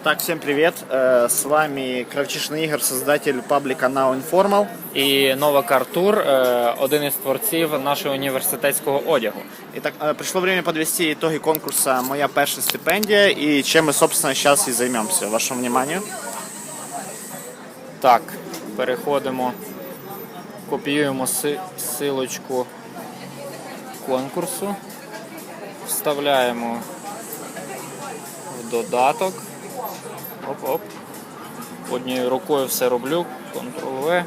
Итак, всем привет. Э, С вами Кравчишин Игорь, создатель паблика Now Informal. І Новак Артур, е, один із творців нашого університетського одягу. Итак, э, пришло время подвести итоги конкурса «Моя перша стипендия» и чем мы, собственно, сейчас и займемся. Вашему вниманию. Так, переходимо, копіюємо си- силочку конкурсу, вставляємо в додаток. Оп-оп. Однією рукою все роблю. Ctrl-V.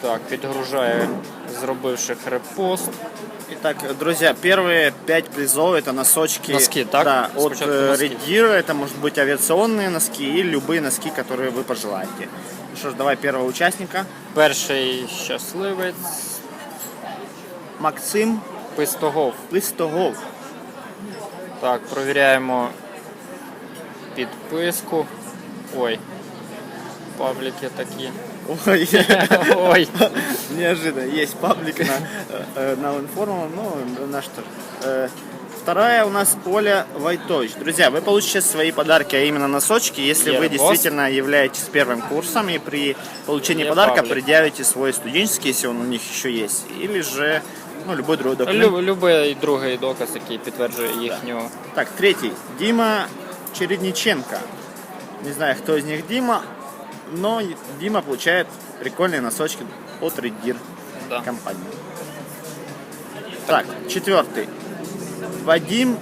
Так, підгружаю, зробивши репост. Итак, друзья, первые пять призов это носочки. Носки, так? Да, от Спочатку э, носки. Red Deer, это может быть авиационные носки и любые носки, которые вы пожелаете. Ну что ж, давай первого участника. Перший щасливець Максим Пистогов. Листогов. Так, провіряємо підписку. Ой. Пабліки такі. Ой, Ой. Неожиданно. Есть паблик на, э, на Informal, ну, на что. Э, Вторая у нас Оля Войтович. Друзья, вы получите свои подарки, а именно носочки, если вы Ербос. действительно являетесь первым курсом и при получении Е подарка паблик. предъявите свой студенческий, если он у них еще есть, или же ну, любой другой документ. Лю, любий другий доказ, який підтверджує їхню. Так, третий. Дима Чередниченко. Не знаю, кто из них Дима, но Дима получает прикольные носочки от Red Deer Да. компании. Так, четвертый. Вадим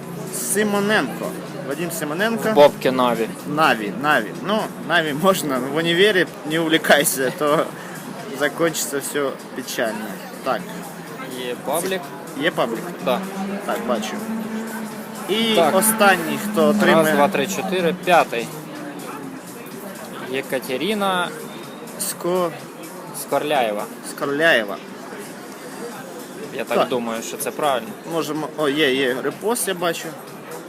Симоненко. Вадим Симоненко. Бобки Наві. Нави, Нави. Ну, Нави можно, в универе не увлекайся, а то закончится все печально. Так, Є паблік. є паблік? Так. Так, бачу. І Так. останній, хто Раз, отримає два, три, чотири, п'ятий. Єкатерина Ско... Скорляєва. Скорляєва. Я так Так. думаю, що це правильно. Можемо. О, є, є репост, я бачу.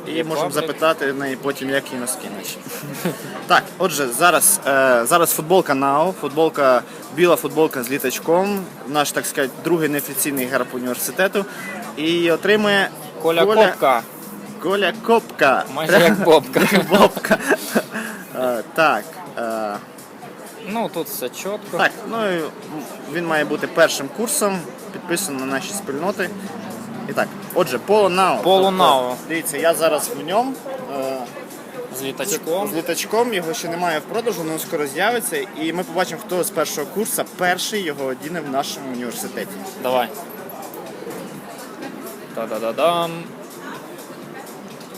І можемо запитати неї потім, як її носки наші. так, отже, зараз, е, зараз футболка Now, футболка, біла футболка з літачком, наш, так сказати, другий неофіційний герб університету. І отримує Коля, Копка. Коля Копка. Майже як Бобка. Бобка. Е, так. е, Ну тут все чітко. Так, ну і він має бути першим курсом, підписаний на наші спільноти. І так, отже, Polo Now. Polo Тобто, Дивіться, я зараз в ньому. е, З літачком. З літачком його ще немає в продажу, але скоро з'явиться. І ми побачимо, хто з першого курсу перший його одіне в нашому університеті. Давай. Та-да-да-дам.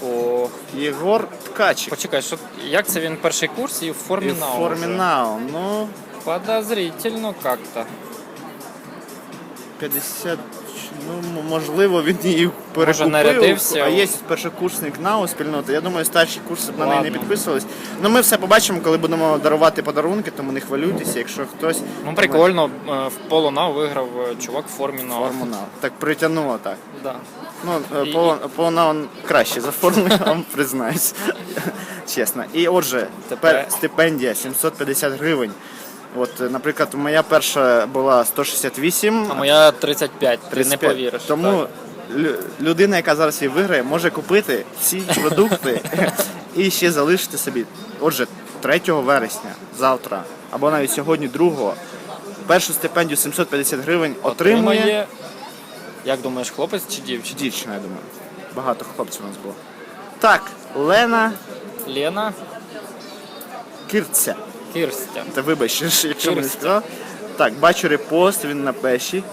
О, Єгор Ткачик. почекай, що, як це він перший курс і в формі І в формі вже? Now. Ну, Подозрительно как-то. 50. Ну, можливо, він її перекупив. нарядився. А є першокурсник НАУ спільноти. Я думаю, старші курси б на неї не Ладно. підписувались. Ну ми все побачимо, коли будемо дарувати подарунки, тому не хвилюйтеся, якщо хтось Ну прикольно, е, в Поло НАУ виграв е, чувак в формі НАУ. форму НАУ. Так притягнуло так. Да. Ну, е, І- по, по НАУ краще за форму, я вам признаюсь. Чесно. І отже, тепер Тепер- стипендія 750 гривень. От, е, наприклад, моя перша була 168, А моя 35, ти не повіриш. Тому Так. людина, яка зараз її виграє, може купити ці продукти і ще залишити собі. Отже, 3 вересня, завтра, або навіть сьогодні, 2 першу стипендію 750 гривень отримує Як думаєш, хлопець чи дівчина? дівчина, я думаю. Багато хлопців у нас було. Так, Лена Лена Кирця. Кірстя. Та вибач, якщо не Кирця. сказав. Так, бачу репост, він на пеші.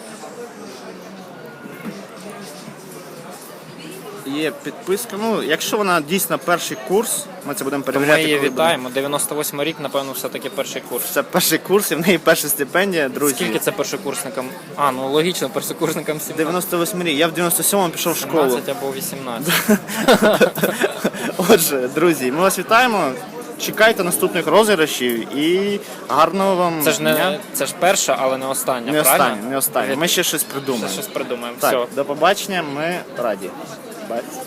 Є підписка. Ну, якщо вона дійсно перший курс, ми це будемо То ми її коли вітаємо. 98 рік, напевно, все-таки перший курс. Це перший курс, і в неї перша стипендія, друзі. Скільки це першокурсникам? А, ну логічно, першокурсникам 17. 98 рік. Я в 97-му пішов в школу. 17 або 18. Отже, друзі, ми вас вітаємо. Чекайте наступних розіграшів і гарного вам Це ж дня. не це ж перша, але не остання. не правильно? останнє, не останнє. Ми ще щось Ще придумаємо. щось придумаємо. Так, Все. до побачення, ми раді. Бай.